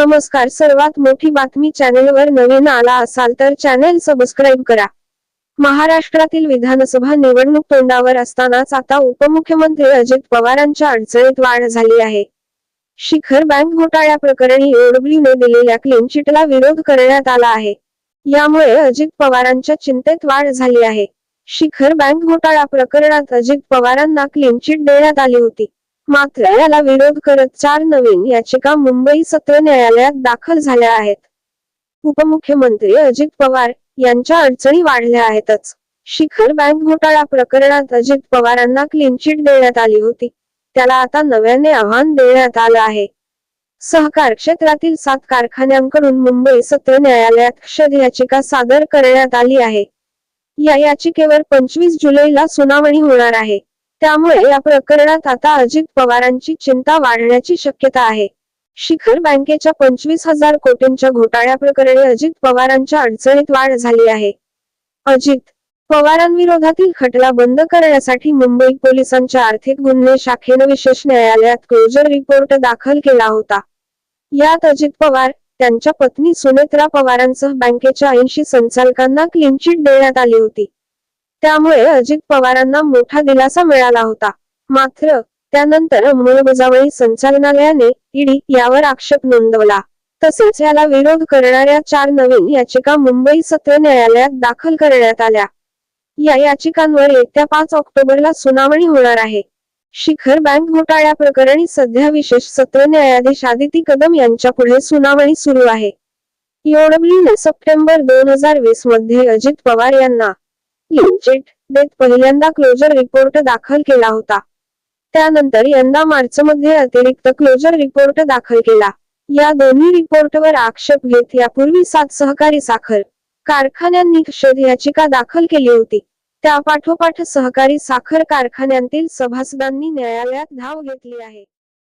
नमस्कार. सर्वात मोठी बातमी चॅनेलवर नवीन आला असाल तर चॅनेल सबस्क्राईब करा. महाराष्ट्रातील विधानसभा निवडणूक तोंडावर असतानाच आता उपमुख्यमंत्री अजित पवारांच्या अडचणीत वाढ झाली आहे. शिखर बँक घोटाळ्या प्रकरणी ओडब्ल्यूने दिलेल्या क्लीन चिटला विरोध करण्यात आला आहे. यामुळे अजित पवारांच्या चिंतेत वाढ झाली आहे. शिखर बँक घोटाळा प्रकरणात अजित पवारांना क्लीन चिट देण्यात आली होती. मात्र याला विरोध करत चार नवीन याचिका मुंबई सत्र न्यायालयात दाखल झाल्या आहेत. उपमुख्यमंत्री अजित पवार यांच्या अडचणी वाढल्या आहेतच. शिखर बँक घोटाळा प्रकरणात अजित पवारांना क्लीन चिट देण्यात आली होती. त्याला आता नव्याने आव्हान देण्यात आलं आहे. सहकार क्षेत्रातील सात कारखान्यांकडून मुंबई सत्र न्यायालयात क्षद याचिका सादर करण्यात आली आहे. या याचिकेवर पंचवीस जुलैला सुनावणी होणार आहे. त्यामुळे या प्रकरणात आता अजित पवारांची चिंता वाढण्याची शक्यता आहे. शिखर बँकेच्या पंचवीस हजार कोटींच्या घोटाळ्या प्रकरणी अजित पवारांच्या अडचणीत वाढ झाली आहे. अजित पवारांविरोधातील खटला बंद करण्यासाठी मुंबई पोलिसांच्या आर्थिक गुन्हे शाखेनं विशेष न्यायालयात क्लोजर रिपोर्ट दाखल केला होता. यात अजित पवार त्यांच्या पत्नी सुनेत्रा पवारांसह बँकेच्या ऐंशी संचालकांना क्लीन चिट देण्यात आली होती. त्यामुळे अजित पवारांना मोठा दिलासा मिळाला होता. मात्र त्यानंतर अंमलबजावणी संचालनालयाने ईडी यावर आक्षेप नोंदवला. तसेच याला विरोध करणाऱ्या चार नवीन याचिका मुंबई सत्र न्यायालयात दाखल करण्यात आल्या. या याचिकांवर येत्या पाच ऑक्टोबरला सुनावणी होणार आहे. शिखर बँक घोटाळ्या प्रकरणी सध्या विशेष सत्र न्यायाधीश आदिती कदम यांच्या पुढे सुनावणी सुरू आहे. ने सप्टेंबर दोन हजार वीसमध्ये अजित पवार यांना चिट देत पहिल्यांदा क्लोजर रिपोर्ट दाखल केला होता. त्यानंतर यंदा मार्च मध्ये अतिरिक्त क्लोजर रिपोर्ट दाखल केला. या दोन्ही रिपोर्टवर आक्षेप घेत यापूर्वी सात सहकारी साखर कारखान्यांनी शोध याचिका दाखल केली होती. त्या पाठोपाठ सहकारी साखर कारखान्यांतील सभासदांनी न्यायालयात धाव घेतली आहे.